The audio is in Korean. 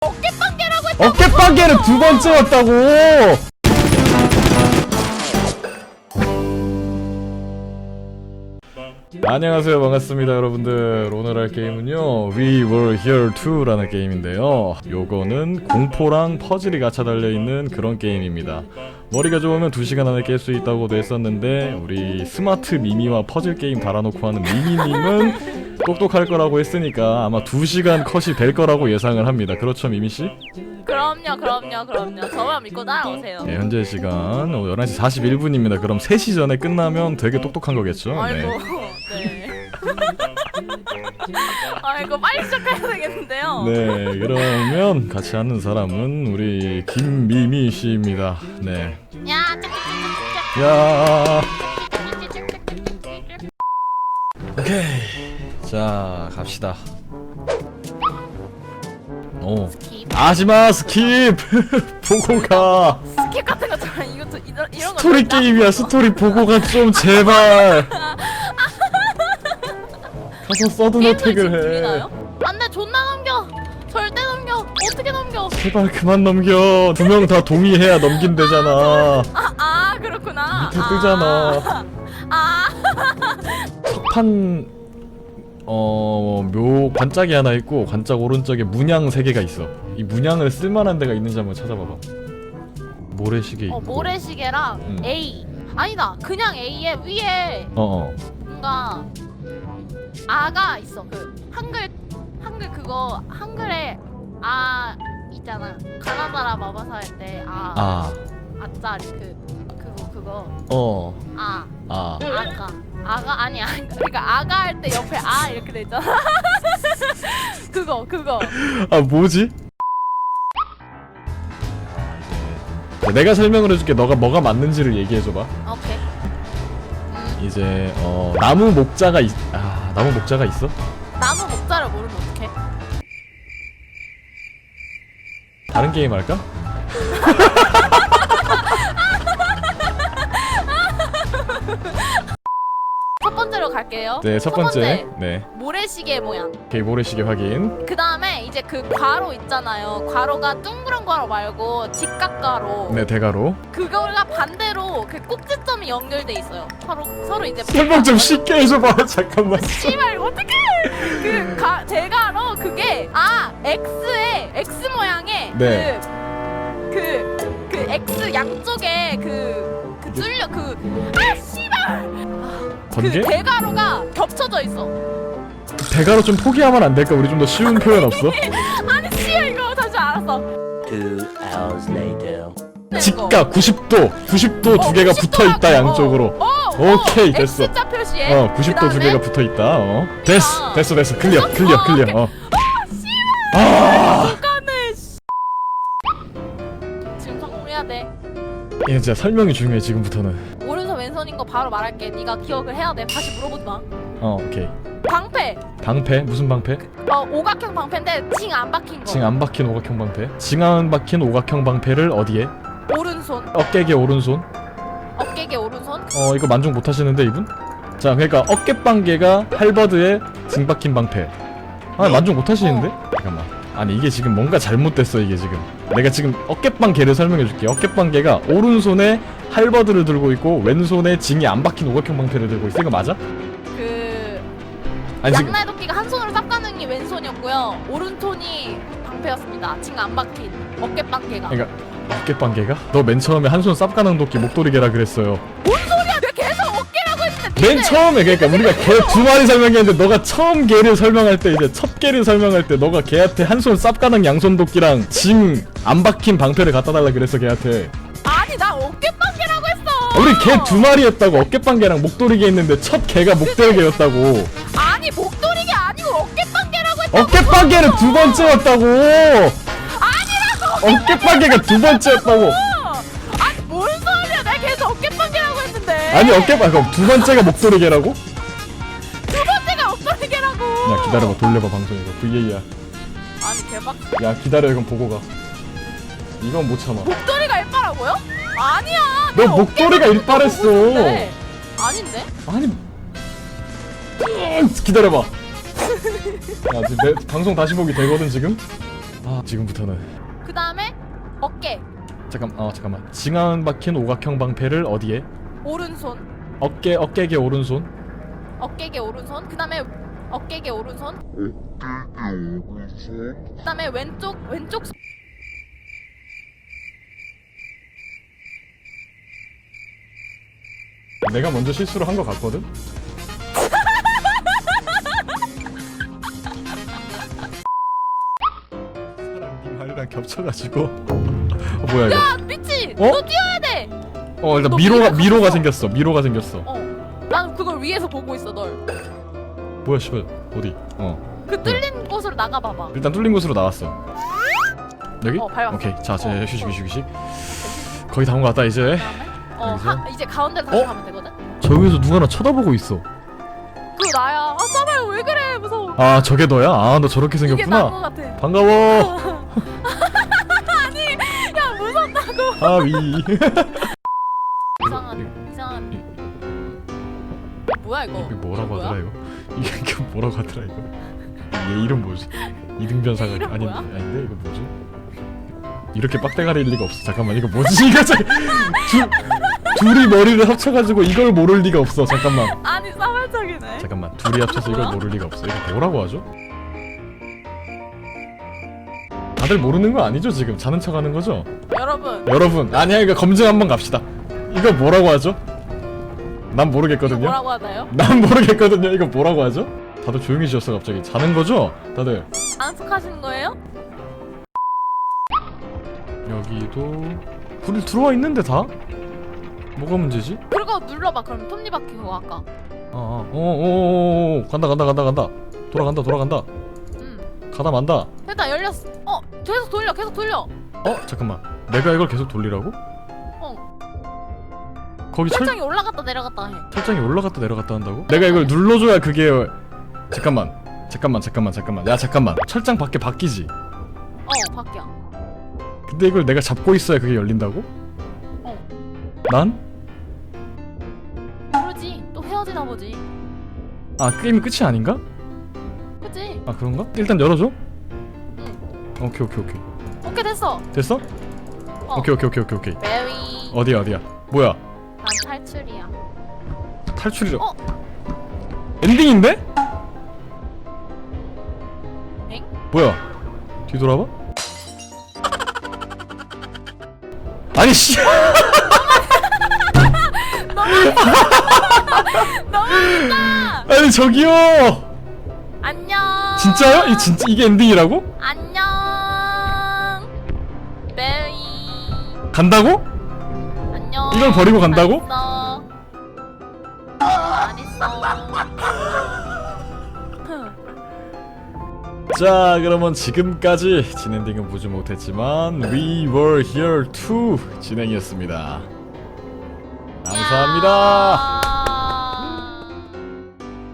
어깨빵개라고 했다. 어깨빵개는 두 번째였다고. 안녕하세요. 반갑습니다 여러분들. 오늘 할 게임은요. We Were Here 2라는 게임인데요. 요거는 공포랑 퍼즐이 갖춰 달려있는 그런 게임입니다. 머리가 좋으면 2시간 안에 깰 수 있다고도 했었는데 우리 스마트 미미와 퍼즐 게임 달아놓고 하는 미미님은 똑똑할 거라고 했으니까 아마 2시간 컷이 될 거라고 예상을 합니다 그렇죠 미미씨? 그럼요, 그럼요, 그럼요. 저만 믿고 따라오세요. 네, 현재 시간 어, 11시 41분입니다. 그럼 3시 전에 끝나면 되게 똑똑한 거겠죠? 아이고, 네. 네. 아이고, 빨리 시작해야 되겠는데요. 네, 그러면 같이 하는 사람은 우리 김미미 씨입니다. 네. 야, 짝짝짝짝짝. 야. 짝짝짝짝짝짝. 오케이. 자, 갑시다. 오. 하지마 스킵. 보고 가. 스킵 같은 거 저는 이것도 이런 이런 거 스토리 진짜- 게임이야. 스토리 보고 가좀 제발. 가서 서든 게임을 지금 어택을 해. 들리나요? 안돼, 존나 넘겨. 절대 넘겨. 어떻게 넘겨? 제발 그만 넘겨. 두 명 다 동의해야 넘긴대잖아. 아, 아 그렇구나. 밑에 뜨잖아. 아, 석판 어 묘 관짝이 하나 있고 관짝 오른쪽에 문양 세 개가 있어. 이 문양을 쓸만한 데가 있는지 한번 찾아봐봐. 모래시계 있고. 어 모래시계랑 음. A. 아니다, 그냥 A에 위에 어 어. 뭔가 아가 있어. 그 한글 한글 그거 한글에 아 있잖아. 가나다라 마바사 할 때 아 아. 아짜리 그 그거 그거 어. 아 아. 아가 아가 아니야. 그러니까 아가 할 때 옆에 아 이렇게 돼 있잖아. 그거 그거. 아 뭐지? 네, 내가 설명을 해줄게. 너가 뭐가 맞는지를 얘기해줘봐. 오케이. 음, 이제 어 나무 목자가 있. 아 나무 목자가 있어? 나무 목자를 모르면 어떡해? 다른 게임 할까? 번째로 갈게요. 네 첫 번째. 네. 모래시계 모양. 오케이 모래시계 확인. 그 다음에 이제 그 괄호 있잖아요. 괄호가 둥그런 괄호 말고 직각 괄호. 네 대가로. 그거가 반대로 그 꼭지점이 연결돼 있어요. 서로 서로 이제 설명 좀 쉽게 해줘봐. 잠깐만. 씨발 어떡해? 그 가, 대괄호 그게 아 X에 X 모양의 네. 그그 그, 그 X 양쪽에 그, 그 뚫려 그아 씨발 번개? 그 대괄호가 겹쳐져 있어. 대가로 좀 포기하면 안 될까? 우리 좀 더 쉬운 표현 없어? 아니 씨발 이거 다시 알았어. Two hours later. 직각 90도 90도 두 개가 붙어 있다 양쪽으로 오케이, 됐어. X자 표시에. 어 90도 두 개가 붙어 있다 어 됐어 됐어 됐어 클리어 클리어 클리어 어 가네. 지금 성공해야 돼. 이게 진짜 설명이 중요해 지금부터는 거 바로 말할게. 네가 기억을 해야 돼. 다시 물어보지 마. 어 오케이 방패. 방패 무슨 방패? 어 오각형 방패인데 징 안 박힌 거. 징 안 박힌 오각형 방패 징 안 박힌 오각형 방패를 어디에? 오른손. 어깨게 오른손 어깨게 오른손. 어 이거 만족 못 하시는데 이분? 자 그러니까 어깨빵개가 할버드에 징 박힌 방패 아 만족 못 하시는데? 잠깐만 아니 이게 지금 뭔가 잘못됐어 이게 지금 내가 지금 어깨빵개를 설명해 줄게 어깨빵개가 오른손에 할버드를 들고 있고 왼손에 징이 안 박힌 오각형 방패를 들고 있어 이거 맞아? 그 아니 지금 양날 도끼가 한 손으로 쌉가는 게 왼손이었고요. 오른손이 방패였습니다. 징안 박힌 어깨 빵개가. 그러니까 어깨빵개가? 너 맨 처음에 한 손 쌉가는 도끼 목도리개라 그랬어요 뭔 소리야? 내가 계속 어깨라고 했는데. 맨 처음에 그러니까 우리가 개 두 마리 설명했는데 너가 처음 개를 설명할 때 이제 첫 개를 설명할 때 너가 걔한테 한 손 쌉가는 양손 도끼랑 짐안 박힌 방패를 갖다 달라 그랬어 걔한테 아니 나 어깨 했어. 우리 개 두 마리 했다고 어깨빵개랑 목도리개 했는데 첫 개가 목도리개였다고 아니 목도리가 아니고 어깨 빵개라고 했어. 어깨빵개는 두 번째였다고 어깨빵개가 두 번째였다고 아니 뭔 소리야? 내가 계속 어깨 빵개라고 했는데. 아니 어깨빵 그럼 두 번째가 목도리개라고? 두 번째가 엉덩이개라고. 야 기다려봐 돌려봐 방송 이거 VA야 아니 개박. 야 기다려 이건 보고 가 이건 못 참아 목도리가 일바라고요? 아니야. 너 목도리가. 보고 있는데. 아닌데? 아니 으, 기다려봐 야 지금 내 방송 다시 보기 되거든 지금 아 지금부터는 그 다음에 어깨 잠깐 어 잠깐만 징한 박힌 오각형 방패를 어디에? 오른손 어깨 어깨에 오른손 어깨게 오른손 그 다음에 어깨게 오른손 그 다음에 왼쪽 왼쪽 손. 내가 먼저 실수를 한 것 같거든? 사람 니 말이랑 겹쳐가지고 어, 뭐야 이거 야 미치 어? 너 뛰어야 돼 어 일단 너 미로가 미로가 미로가 갔어. 생겼어 미로가 생겼어 어. 나는 그걸 위에서 보고 있어 널. 뭐야 씨발 어디 어 그 뚫린 곳으로 나가봐봐. 일단 뚫린 곳으로 나왔어 여기? 어, 밟았어. 오케이 자 이제 어. 휴식 휴식 휴식 거의 다 온 것 같다 이제 어, 여기서? 하, 이제 가운데로 다시 어? 가면 되거든. 저기서 누가 나 쳐다보고 있어 그거 나야. 아 싸봐요 왜 그래 무서워. 아 저게 너야? 아 너 저렇게 이게 생겼구나 나인 것 같아. 반가워 야 무섭다고. 아위 이상한 이상한. 뭐야 이거? 이게 뭐라고? 하더라 이거? 이게 이게 뭐라고 하더라 이거? 얘 이름 뭐지? 이등변 사각 이름 아니 뭐야? 아닌데 이거 뭐지? 이렇게 빡대가리일 리가 없어 잠깐만 이거 뭐지 이거 자, 두, 둘이 머리를 합쳐가지고 이걸 모를 리가 없어 잠깐만 아니 싸발적이네. 잠깐만 둘이 합쳐서 이걸? 모를 리가 없어 이거 뭐라고 하죠? 다들 모르는 거 아니죠 지금 자는 척하는 거죠? 여러분 여러분 아니야 이거 검증 한번 갑시다 이거 뭐라고 하죠? 난 이거 모르겠거든요 뭐라고 하나요? 난 모르겠거든요. 이거 뭐라고 하죠? 다들 조용해지셨어 갑자기. 자는 거죠? 다들. 안 속하시는 거예요? 여기도 불이 들어와 있는데 다? 뭐가 문제지? 그거 눌러봐 그럼 톱니바퀴 그거 아까. 아, 아, 어, 어, 어, 어, 간다, 간다, 간다, 간다. 돌아간다, 돌아간다. 응. 가다 만다. 일단 열렸어. 어 계속 돌려 계속 돌려. 어, 잠깐만. 내가 이걸 계속 돌리라고? 어 거기 철 철장이 올라갔다 내려갔다 해. 철장이 올라갔다 내려갔다 한다고? 내가 이걸 눌러줘야 그게 잠깐만, 잠깐만, 잠깐만, 잠깐만. 야, 잠깐만. 철장 밖에 바뀌지. 어 바뀌어. 근데 이걸 내가 잡고 있어야 그게 열린다고? 어. 난? 모르지. 또 헤어지나 보지. 아, 게임이 끝이 아닌가? 그치? 아 그런가? 일단 열어줘. 응. 오케이 오케이 오케이. 오케이 됐어. 됐어? 어. 오케이 오케이 오케이 오케이 오케이. 베리. 어디야 어디야? 뭐야? 난 탈출이야. 탈출이라. 어? 엔딩인데? 엥? 뭐야? 뒤돌아봐? 아니 씨. 너무했다. 아니 저기요. 안녕. 진짜요? 이 진짜 이게 엔딩이라고? 안녕. 베리. 간다고? 안녕. 이걸 버리고 간다고? 안 있어. 안 있어. 자 그러면 지금까지 진엔딩은 보지 못했지만 We Were Here 2 진행이었습니다. 감사합니다. 야.